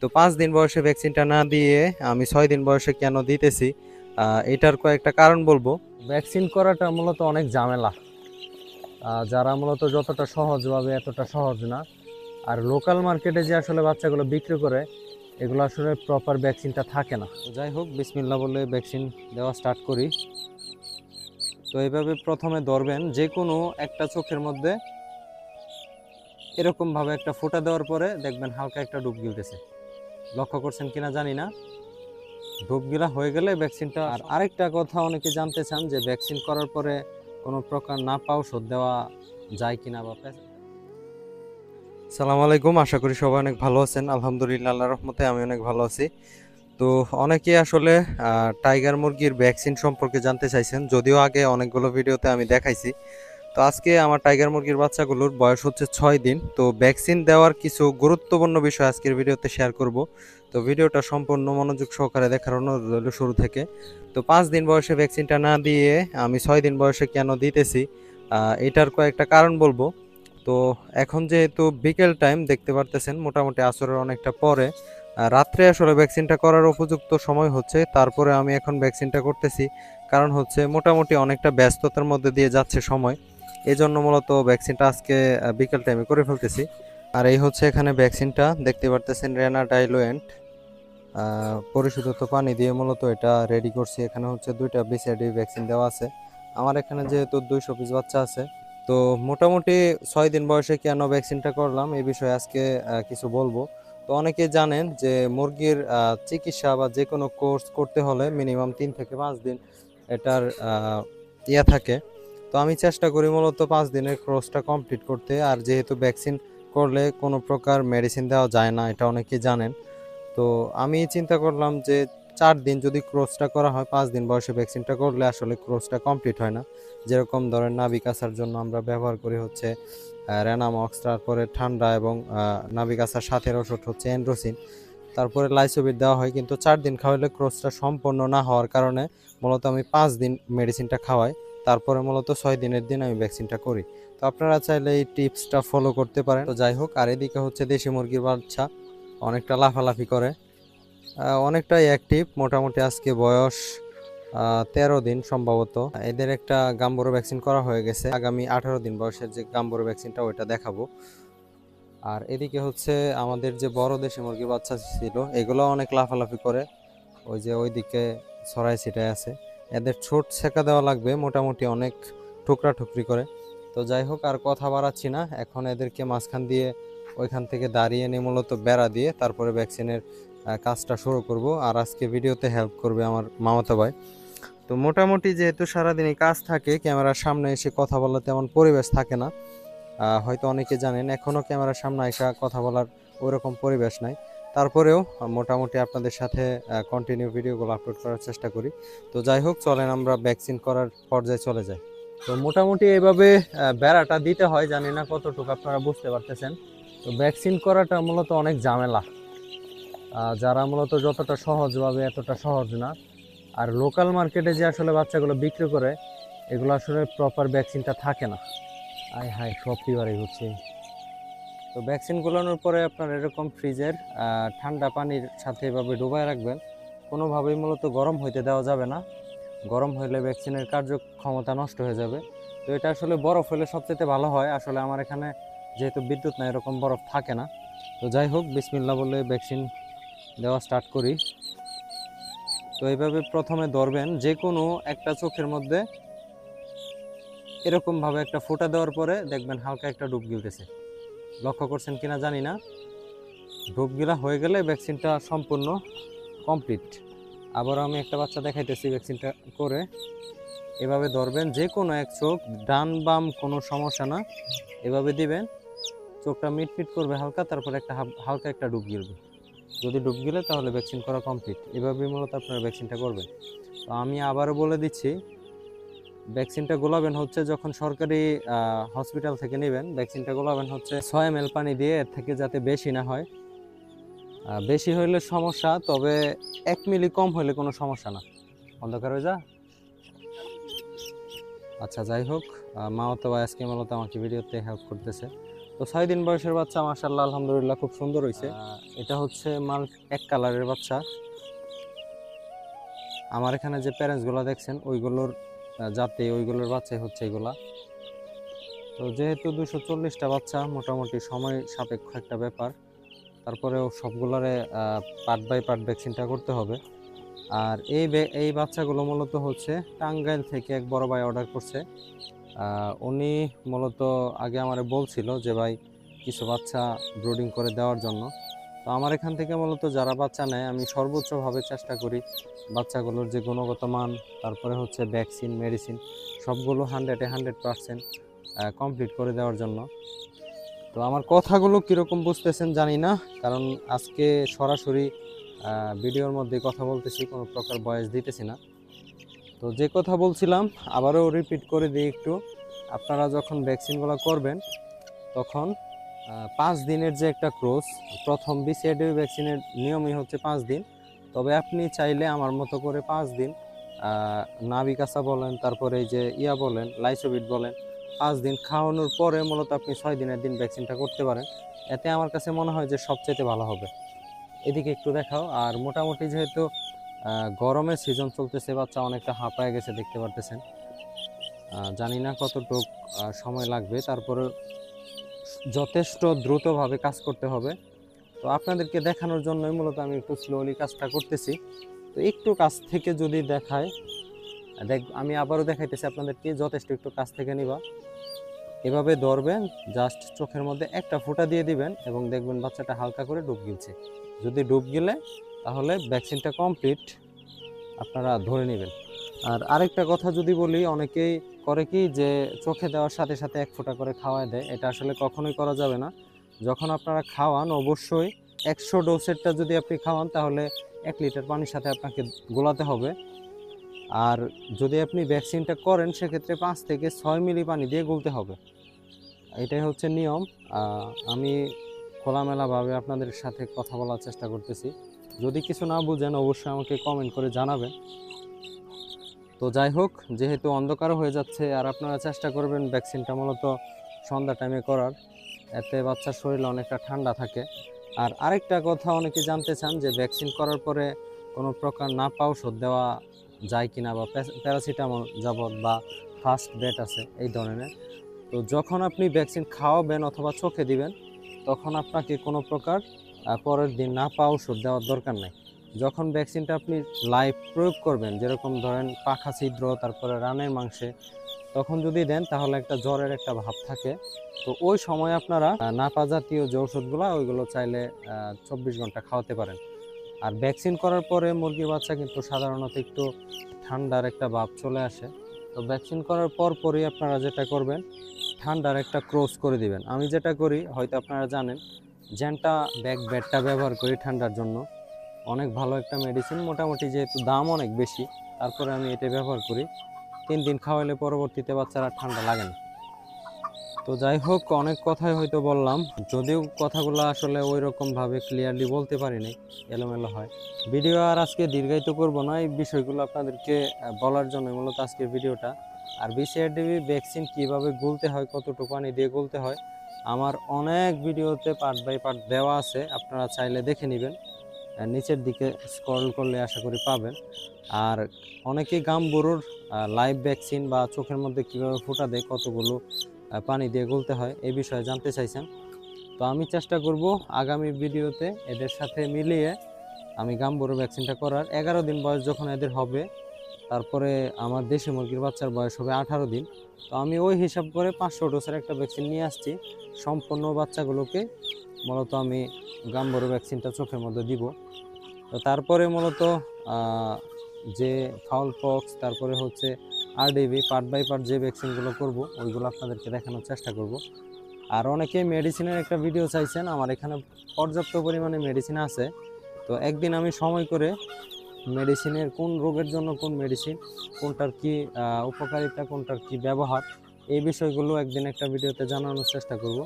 তো পাঁচ দিন বয়সে ভ্যাকসিনটা না দিয়ে আমি ছয় দিন বয়সে কেন দিতেছি এটার কয়েকটা কারণ বলব। ভ্যাকসিন করাটা মূলত অনেক ঝামেলা। যারা মূলত যতটা সহজভাবে এতটা সহজ না। আর লোকাল মার্কেটে যে আসলে বাচ্চাগুলো বিক্রি করে এগুলো আসলে প্রপার ভ্যাকসিনটা থাকে না। যাই হোক বিসমিল্লা বলে ভ্যাকসিন দেওয়া স্টার্ট করি। তো এইভাবে প্রথমে ধরবেন যে কোনো একটা চোখের মধ্যে এরকমভাবে একটা ফোটা দেওয়ার পরে দেখবেন হালকা একটা ডুব গিলতেছে। লক্ষ্য করছেন কিনা জানি না। ডুবগিরা হয়ে গেলে ভ্যাকসিনটা আর আরেকটা কথা অনেকে জানতে চান যে ভ্যাকসিন করার পরে কোনো প্রকার না পাও ঔষধ দেওয়া যায় কিনা বা সালাম আলাইকুম, আশা করি সবাই অনেক ভালো আছেন। আলহামদুলিল্লাহ আল্লাহ রহমতে আমি অনেক ভালো আছি। তো অনেকে আসলে টাইগার মুরগির ভ্যাকসিন সম্পর্কে জানতে চাইছেন, যদিও আগে অনেকগুলো ভিডিওতে আমি দেখাইছি। তো আজকে আমার টাইগার মুরগির বাচ্চাগুলোর বয়স হচ্ছে ছয় দিন। তো ভ্যাকসিন দেওয়ার কিছু গুরুত্বপূর্ণ বিষয় আজকের ভিডিওতে শেয়ার করব। তো ভিডিওটা সম্পূর্ণ মনোযোগ সহকারে দেখার অনুরোধ রইল শুরু থেকে। তো পাঁচ দিন বয়সে ভ্যাকসিনটা না দিয়ে আমি ছয় দিন বয়সে কেন দিতেছি এটার কয়েকটা কারণ বলব। তো এখন যেহেতু বিকেল টাইম দেখতে পারতেছেন মোটামুটি আসরের অনেকটা পরে রাত্রে আসলে ভ্যাকসিনটা করার উপযুক্ত সময় হচ্ছে, তারপরে আমি এখন ভ্যাকসিনটা করতেছি। কারণ হচ্ছে মোটামুটি অনেকটা ব্যস্ততার মধ্যে দিয়ে যাচ্ছে সময়। এই জন্য মূলত ভ্যাকসিনটা আজকে বিকেল টাইমে করে ফেলতেছি। আর এই হচ্ছে এখানে ভ্যাকসিনটা দেখতে পারতেছেন রেনা ডাইলোয়েন্ট পরিশোধিত পানি দিয়ে মূলত এটা রেডি করছি। এখানে হচ্ছে দুইটা বিসিআরডি ভ্যাকসিন দেওয়া আছে। আমার এখানে যেহেতু দুইশো পিস বাচ্চা আছে, তো মোটামুটি ছয় দিন বয়সে কেন ভ্যাকসিনটা করলাম এই বিষয়ে আজকে কিছু বলব। তো অনেকে জানেন যে মুরগির চিকিৎসা বা যে কোনো কোর্স করতে হলে মিনিমাম তিন থেকে পাঁচ দিন এটার ইয়ে থাকে। তো আমি চেষ্টা করি মূলত পাঁচ দিনের কোর্সটা কমপ্লিট করতে। আর যেহেতু ভ্যাকসিন করলে কোনো প্রকার মেডিসিন দেওয়া যায় না এটা অনেকে জানেন। তো আমি চিন্তা করলাম যে চার দিন যদি ক্রোসটা করা হয় পাঁচ দিন বয়সে ভ্যাকসিনটা করলে আসলে ক্রোসটা কমপ্লিট হয় না। যেরকম ধরেন নাবিক আসার জন্য আমরা ব্যবহার করি হচ্ছে রেনামক্স তারপরে ঠান্ডা এবং আহ, নাবিক আসার সাথে ওষুধ হচ্ছে এন্ড্রোসিন তারপরে লাইসোবিট দেওয়া হয় কিন্তু চার দিন খাওয়ালে ক্রোসটা সম্পূর্ণ না হওয়ার কারণে মূলত আমি পাঁচ দিন মেডিসিনটা খাওয়াই। তারপরে মূলত ছয় দিনের দিন আমি ভ্যাকসিনটা করি। তো আপনারা চাইলে এই টিপসটা ফলো করতে পারেন। তো যাই হোক, আর এদিকে হচ্ছে দেশি মুরগির বাচ্চা, অনেকটা লাফালাফি করে। অনেকটাই অ্যাক্টিভ মোটামুটি আজকে বয়স তেরো দিন সম্ভবত। এদের একটা গাম্বরো ভ্যাকসিন করা হয়ে গেছে। আগামী আঠারো দিন বয়সের যে গাম্বুরো ভ্যাকসিনটা ওইটা দেখাবো। আর এদিকে হচ্ছে আমাদের যে বড় দেশি মুরগির বাচ্চা ছিল, এগুলো অনেক লাফালাফি করে। ওই যে ওইদিকে ছড়াই ছিটায় আছে। এদের ছোট ছেঁকা দেওয়া লাগবে, মোটামুটি অনেক টুকরা টুকরি করে। তো যাই হোক, আর কথা বাড়াচ্ছি না। এখন এদেরকে মাঝখান দিয়ে ওইখান থেকে দাঁড়িয়ে নিয়ে মূলত বেড়া দিয়ে তারপরে ভ্যাকসিনের কাজটা শুরু করব। আর আজকে ভিডিওতে হেল্প করবে আমার মামাতো ভাই। তো মোটামুটি যেহেতু সারাদিনই কাজ থাকে, ক্যামেরার সামনে এসে কথা বলার তেমন পরিবেশ থাকে না। হয়তো অনেকে জানেন এখনও ক্যামেরার সামনে এসে কথা বলার ওইরকম পরিবেশ নাই। তারপরেও মোটামুটি আপনাদের সাথে কন্টিনিউ ভিডিওগুলো আপলোড করার চেষ্টা করি। তো যাই হোক চলেন আমরা ভ্যাকসিন করার পর্যায়ে চলে যাই। তো মোটামুটি এইভাবে আহ, বেড়াটা দিতে হয় জানি না কতটুকু আপনারা বুঝতে পারতেছেন। তো ভ্যাকসিন করাটা মূলত অনেক ঝামেলা। যারা মূলত যতটা সহজভাবে এতটা সহজ না। আর লোকাল মার্কেটে যে আসলে বাচ্চাগুলো বিক্রি করে এগুলো আসলে প্রপার ভ্যাকসিনটা থাকে না। আয় হায় সব ফিভারই হচ্ছে। তো ভ্যাকসিন গুলানোর পরে আপনার এরকম ফ্রিজের ঠান্ডা পানির সাথে এভাবে ডুবায় রাখবেন, কোনোভাবেই মূলত গরম হইতে দেওয়া যাবে না। গরম হইলে ভ্যাকসিনের কার্যক্ষমতা নষ্ট হয়ে যাবে। তো এটা আসলে বরফ হলে সবচেয়ে ভালো হয়। আসলে আমার এখানে যেহেতু বিদ্যুৎ না এরকম বরফ থাকে না। তো যাই হোক বিসমিল্লা বলে ভ্যাকসিন দেওয়া স্টার্ট করি। তো এইভাবে প্রথমে ধরবেন যে কোনো একটা চোখের মধ্যে এরকমভাবে একটা ফোঁটা দেওয়ার পরে দেখবেন হালকা একটা ডুব গিলতেছে। লক্ষ্য করছেন কিনা জানি না। ডুব হয়ে গেলে ভ্যাকসিনটা সম্পূর্ণ কমপ্লিট। আবার আমি একটা বাচ্চা দেখাইতেছি ভ্যাকসিনটা করে। এভাবে ধরবেন, যে কোনো এক চোখ, ডান, বাম, কোনো সমস্যা না। এভাবে দিবেন, চোখটা মিটমিট করবে হালকা, তারপর একটা হালকা একটা ডুব গিলবে। যদি ডুব গেলে তাহলে ভ্যাকসিন করা কমপ্লিট। এভাবেই মূলত আপনারা ভ্যাকসিনটা করবেন। তো আমি আবারও বলে দিচ্ছি ভ্যাকসিনটা গোলাবেন হচ্ছে যখন সরকারি হসপিটাল থেকে নেবেন ভ্যাকসিনটা গোলাবেন হচ্ছে ছয় এম পানি দিয়ে এর থেকে যাতে বেশি না হয়। বেশি হইলে সমস্যা তবে এক মিলি কম হইলে কোনো সমস্যা না। অন্ধকার হয়ে যা। আচ্ছা যাই হোক মা তো আজকে মূলত আমাকে ভিডিওতে হেল্প করতেছে। তো তো ছয় দিন বয়সের বাচ্চা মাশাল্লাহ আলহামদুলিল্লাহ খুব সুন্দর হয়েছে এটা হচ্ছে মাল এক কালারের বাচ্চা। আমার এখানে যে প্যারেন্টসগুলো দেখছেন ওইগুলোর জাতে, ওইগুলোর বাচ্চাই হচ্ছে এগুলা তো যেহেতু দুশো চল্লিশটা বাচ্চা, মোটামুটি সময় সাপেক্ষ একটা ব্যাপার। তারপরেও সবগুলোরে পার্ট বাই পার্ট ভ্যাকসিনটা করতে হবে। আর এই এই বাচ্চাগুলো মূলত হচ্ছে টাঙ্গাইল থেকে এক বড় ভাই অর্ডার করছে। উনি মূলত আগে আমারে বলছিল যে, ভাই, কিছু বাচ্চা ব্রুডিং করে দেওয়ার জন্য। তো আমার এখান থেকে মূলত যারা বাচ্চা নেয়, আমি সর্বোচ্চভাবে চেষ্টা করি বাচ্চাগুলোর যে গুণগত মান, তারপরে হচ্ছে ভ্যাকসিন মেডিসিন সবগুলো হান্ড্রেডে হান্ড্রেড পারসেন্ট কমপ্লিট করে দেওয়ার জন্য। তো আমার কথাগুলো কীরকম বুঝতেছেন জানি না, কারণ আজকে সরাসরি ভিডিওর মধ্যে কথা বলতেছি, কোনো প্রকার বয়স দিতেছি না। তো যে কথা বলছিলাম, আবারও রিপিট করে দিই একটু। আপনারা যখন ভ্যাকসিনগুলো করবেন, তখন পাঁচ দিনের যে একটা ক্রোজ প্রথম বিসিআইডি ভ্যাকসিনের নিয়মই হচ্ছে পাঁচ দিন। তবে আপনি চাইলে আমার মতো করে পাঁচ দিন নাবিকাসা বলেন, তারপরে এই যে ইয়া বলেন, লাইসোবিট বলেন, পাঁচ দিন খাওয়ানোর পরে মূলত আপনি ছয় দিনের দিন ভ্যাকসিনটা করতে পারেন। এতে আমার কাছে মনে হয় যে সবচেয়ে ভালো হবে। এদিকে একটু দেখাও, আর মোটামুটি যেহেতু গরমের সিজন চলতেছে, বাচ্চা অনেকটা হাঁপায় গেছে, দেখতে পারতেছেন। জানি না কতটুক সময় লাগবে তারপরে যথেষ্ট দ্রুতভাবে কাজ করতে হবে। তো আপনাদেরকে দেখানোর জন্যই মূলত আমি একটু স্লোলি কাজটা করতেছি। তো একটু কাছ থেকে যদি দেখায়, দেখ, আমি আবারও দেখাইতেছি আপনাদেরকে, যথেষ্ট একটু কাছ থেকে নিবা। এভাবে ধরবেন জাস্ট চোখের মধ্যে একটা ফোঁটা দিয়ে দিবেন এবং দেখবেন বাচ্চাটা হালকা করে ডুব গিলছে। যদি ডুব গেলে, তাহলে ভ্যাকসিনটা কমপ্লিট আপনারা ধরে নেবেন। আর আরেকটা কথা যদি বলি, অনেকেই করে কি যে চোখে দেওয়ার সাথে সাথে এক ফোঁটা করে খাওয়ায় দেয়। এটা আসলে কখনোই করা যাবে না। যখন আপনারা খাওয়ান, অবশ্যই একশো ডোসেরটা যদি আপনি খাওয়ান, তাহলে এক লিটার পানির সাথে আপনাকে গোলাতে হবে। আর যদি আপনি ভ্যাকসিনটা করেন, সেক্ষেত্রে পাঁচ থেকে ছয় মিলি পানি দিয়ে গুলতে হবে। এটাই হচ্ছে নিয়ম। আমি খোলামেলাভাবে আপনাদের সাথে কথা বলার চেষ্টা করতেছি। যদি কিছু না বুঝেন, অবশ্যই আমাকে কমেন্ট করে জানাবেন। তো যাই হোক, যেহেতু অন্ধকার হয়ে যাচ্ছে, আর আপনারা চেষ্টা করবেন ভ্যাকসিনটা মূলত সন্ধ্যা টাইমে করার। এতে বাচ্চার শরীরে অনেকটা ঠান্ডা থাকে। আর আরেকটা কথা অনেকে জানতে চান যে ভ্যাকসিন করার পরে কোনো প্রকার নাপা ওষুধ দেওয়া যায় কিনা বা প্যারাসিটামল যাবৎ বা ফার্স্ট বেড আছে এই ধরনের। তো যখন আপনি ভ্যাকসিন খাওয়াবেন অথবা চোখে দিবেন, তখন আপনাকে কোনো প্রকার পরের দিন না নাপা ওষুধ দেওয়ার দরকার নেই। যখন ভ্যাকসিনটা আপনি লাইভ প্রয়োগ করবেন, যেরকম ধরেন পাখা ছিদ্র, তারপরে রানের মাংসে, তখন যদি দেন তাহলে একটা জ্বরের একটা ভাব থাকে। তো ওই সময় আপনারা নাপা জাতীয় যে ওষুধগুলো, ওইগুলো চাইলে চব্বিশ ঘণ্টা খাওয়াতে পারেন। আর ভ্যাকসিন করার পরে মুরগির বাচ্চা কিন্তু সাধারণত একটু ঠান্ডার একটা ভাব চলে আসে। তো ভ্যাকসিন করার পর পরই আপনারা যেটা করবেন, ঠান্ডার একটা ক্রস করে দিবেন। আমি যেটা করি, হয়তো আপনারা জানেন জ্যানটা ব্যাক ব্যাটটা ব্যবহার করি ঠান্ডার জন্য। অনেক ভালো একটা মেডিসিন মোটামুটি যেহেতু দাম অনেক বেশি, তারপরে আমি এটা ব্যবহার করি। তিন দিন খাওয়াইলে পরবর্তীতে বাচ্চারা ঠান্ডা লাগে না। তো যাই হোক, অনেক কথাই হয়তো বললাম। যদিও কথাগুলো আসলে ওই রকমভাবে ক্লিয়ারলি বলতে পারিনি এলোমেলো হয়। ভিডিও আর আজকে দীর্ঘায়িত করব না, এই বিষয়গুলো আপনাদেরকে বলার জন্য মূলত আজকের ভিডিওটা। আর বিসিআরডিবি ভ্যাকসিন কীভাবে গুলতে হয়, কতটুকু পানি দিয়ে গুলতে হয় আমার অনেক ভিডিওতে পার্ট বাই পার্ট দেওয়া আছে, আপনারা চাইলে দেখে নেবেন। নিচের দিকে স্ক্রল করলে আশা করি পাবেন। আর অনেকেই গামবুরুর লাইভ ভ্যাকসিন বা চোখের মধ্যে কীভাবে ফোটা দেয়, কতগুলো পানি দিয়ে গুলতে হয় এই বিষয়ে জানতে চাইছেন। তো আমি চেষ্টা করব আগামী ভিডিওতে এদের সাথে মিলিয়ে আমি গাম্বুরু ভ্যাকসিনটা করার। এগারো দিন বয়স যখন এদের হবে, তারপরে আমার দেশি মুরগির বাচ্চার বয়স হবে আঠারো দিন। তো আমি ওই হিসাব করে পাঁচশো ডোসের একটা ভ্যাকসিন নিয়ে আসছি। সম্পূর্ণ বাচ্চাগুলোকে মূলত আমি গাম্বুরু ভ্যাকসিনটা চোখের মধ্যে দিব। তো তারপরে মূলত যে ফাউল পক্স তারপরে হচ্ছে আরডিবি পার্ট বাই পার্ট যে ভ্যাকসিনগুলো করব, ওইগুলো আপনাদেরকে দেখানোর চেষ্টা করব। আর অনেকে মেডিসিনের একটা ভিডিও চাইছেন, আমার এখানে পর্যাপ্ত পরিমাণে মেডিসিন আছে। তো একদিন আমি সময় করে মেডিসিনের, কোন রোগের জন্য কোন মেডিসিন, কোনটার কি উপকারিতা, কোনটার কি ব্যবহার, এই বিষয়গুলো একদিন একটা ভিডিওতে জানানোর চেষ্টা করব।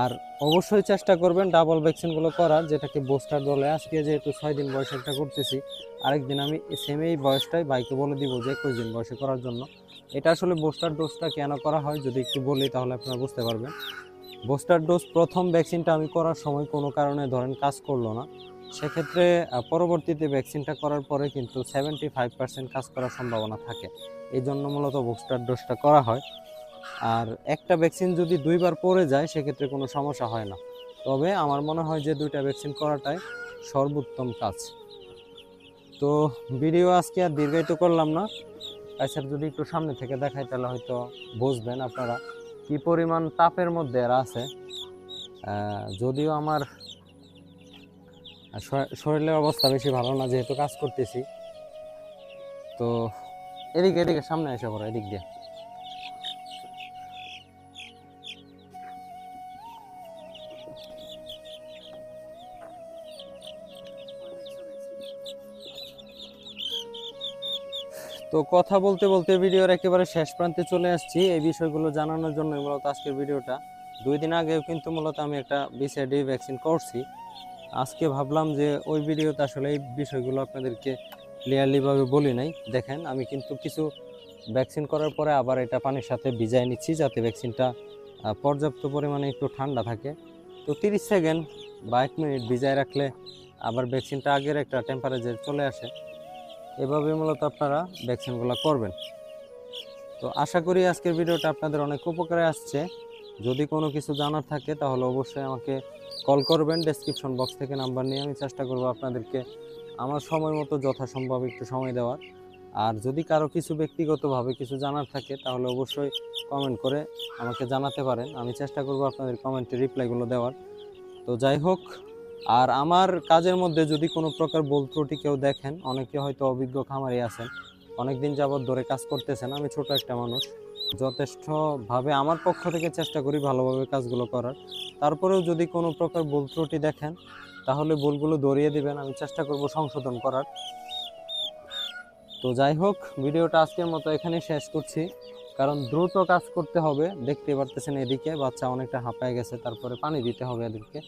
আর অবশ্যই চেষ্টা করবেন ডাবল ভ্যাকসিনগুলো করার যেটাকে বোস্টার দলে। আজকে যেহেতু ছয় দিন বয়সে একটা করতেছি, আরেকদিন আমি সেম এই বয়সটাই বাইকে বলে দিব যে একুশ দিন বয়সে করার জন্য। এটা আসলে বোস্টার ডোজটা কেন করা হয় যদি একটু বলি তাহলে আপনারা বুঝতে পারবেন। বুস্টার ডোজ প্রথম ভ্যাকসিনটা আমি করার সময় কোনো কারণে ধরেন কাজ করল না। সেক্ষেত্রে পরবর্তীতে ভ্যাকসিনটা করার পরে কিন্তু সেভেন্টি ফাইভ পার্সেন্ট কাজ করার সম্ভাবনা থাকে। এই জন্য মূলত বুস্টার ডোজটা করা হয়। আর একটা ভ্যাকসিন যদি দুইবার পরে যায়, সেক্ষেত্রে কোনো সমস্যা হয় না। তবে আমার মনে হয় যে দুইটা ভ্যাকসিন করাটাই সর্বোত্তম কাজ। তো ভিডিও আজকে আর দীর্ঘায়িত করলাম না। কাইসার যদি একটু সামনে থেকে দেখাই, তাহলে হয়তো বুঝবেন আপনারা কি পরিমাণ তাপের মধ্যে এরা আছে। যদিও আমার শ- শরীরের অবস্থা বেশি ভালো না, যেহেতু কাজ করতেছি। তো এদিকে এদিকে, সামনে এসে পড়ো, এদিক দিয়ে। তো কথা বলতে বলতে ভিডিওর একেবারে শেষ প্রান্তে চলে আসছি। এই বিষয়গুলো জানানোর জন্য মূলত আজকের ভিডিওটা। দুই দিন আগেও কিন্তু মূলত আমি একটা বিসিআইডি ভ্যাকসিন করছি। আজকে ভাবলাম যে ওই ভিডিওতে আসলে এই বিষয়গুলো আপনাদেরকে ক্লিয়ারলিভাবে বলি নাই। দেখেন, আমি কিন্তু কিছু ভ্যাকসিন করার পরে আবার এটা পানির সাথে ভিজাই নিচ্ছি যাতে ভ্যাকসিনটা পর্যাপ্ত পরিমাণে একটু ঠান্ডা থাকে। তো তিরিশ সেকেন্ড বা এক মিনিট ভিজায় রাখলে আবার ভ্যাকসিনটা আগের একটা টেম্পারেচার চলে আসে। এভাবে মূলত আপনারা ভ্যাকসিনগুলো করবেন। তো আশা করি আজকের ভিডিওটা আপনাদের অনেক উপকারে আসছে। যদি কোনো কিছু জানার থাকে, তাহলে অবশ্যই আমাকে কল করবেন। ডেসক্রিপশন বক্স থেকে নাম্বার নিয়ে আমি চেষ্টা করব আপনাদেরকে আমার সময় মতো যথাসম্ভব একটু সময় দেওয়ার। আর যদি কারও কিছু ব্যক্তিগতভাবে কিছু জানার থাকে, তাহলে অবশ্যই কমেন্ট করে আমাকে জানাতে পারেন। আমি চেষ্টা করব আপনাদের কমেন্টে রিপ্লাইগুলো দেওয়ার। তো যাই হোক, আর আমার কাজের মধ্যে যদি কোনো প্রকার ভুল ত্রুটি কেউ দেখেন, অনেকে হয়তো অভিজ্ঞ খামারি আছেন অনেক দিন যাবৎ ধরে কাজ করতেছেন, আমি ছোট একটা মানুষ। যথেষ্টভাবে আমার পক্ষ থেকে চেষ্টা করি ভালোভাবে কাজগুলো করার। তারপরেও যদি কোনো প্রকার ভুল ত্রুটি দেখেন, তাহলে ভুলগুলো ধরিয়ে দিবেন, আমি চেষ্টা করব সংশোধন করার। তো যাই হোক, ভিডিওটা আজকের মতো এখানেই শেষ করছি। কারণ দ্রুত কাজ করতে হবে দেখতে পারতেছেন এদিকে বাচ্চা অনেকটা হাঁপায় গেছে, তারপরে পানি দিতে হবে এদেরকে।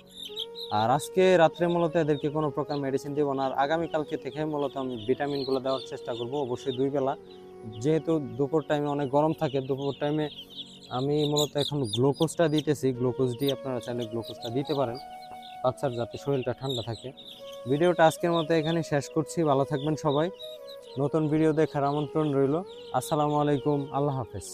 আর আজকে রাত্রে মূলত এদেরকে কোনো প্রকার মেডিসিন দেবো না, আর আগামীকালকে থেকে মূলত আমি ভিটামিনগুলো দেওয়ার চেষ্টা করব, অবশ্যই দুই বেলা। যেহেতু দুপুর টাইমে অনেক গরম থাকে, দুপুর টাইমে আমি মূলত এখন গ্লুকোজটা দিতেছি। গ্লুকোজ দিয়ে আপনারা চাইলে গ্লুকোজটা দিতে পারেন। বাচ্চার যাতে শরীরটা ঠান্ডা থাকে। ভিডিওটা আজকের মতো এখানে শেষ করছি। ভালো থাকবেন সবাই। নতুন ভিডিও দেখার আমন্ত্রণ রইল। আসসালামু আলাইকুম। আল্লাহ হাফেজ।